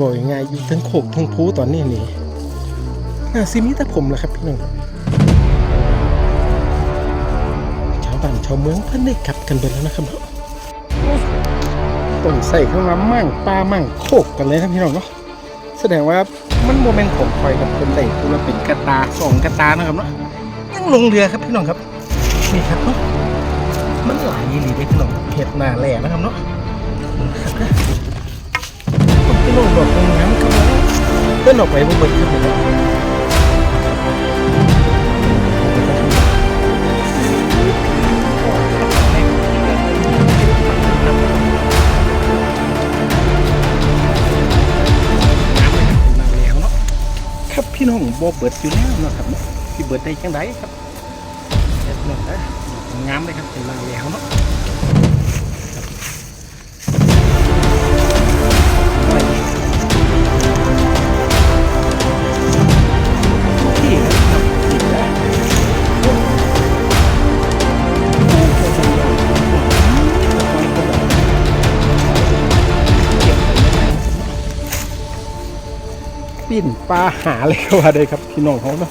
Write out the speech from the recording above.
บอกยังไงอยู่ทั้งโขกทั้งพูตอนนี้นี่น่าซิมีแต่ผมแหละครับพี่น้องชาวบ้านชาวเมืองเพิ่นได้กลับกันไปแล้วนะครับเนาะต้องใส่เข้ามามั่งปลามั่งโคกกันเลยนะพี่น้องเนาะแสดงว่ามันโมเมนต์ของคอยกับคนใดคนละเป็นกระตาสองกระตานะครับเนาะยังลงเรือครับพี่น้องครับนี่ครับเนาะมันหลายอีหลีได้พี่น้องเห็ดหน้าแหล่นะครับเนาะ คนพี่น้องบอกงน้ำก็มาเดินออกไปบ่เบิดครับผมเนาะครับพี่น้องบ่เบิดอยู่แล้วนะครับพี่เบิดได้จังไดครับเงามเลยครับเป็นนางแล้วเนาะ ปิ้นปลาหาเลยก็ว่าได้ครับพี่น้องเขาเนาะ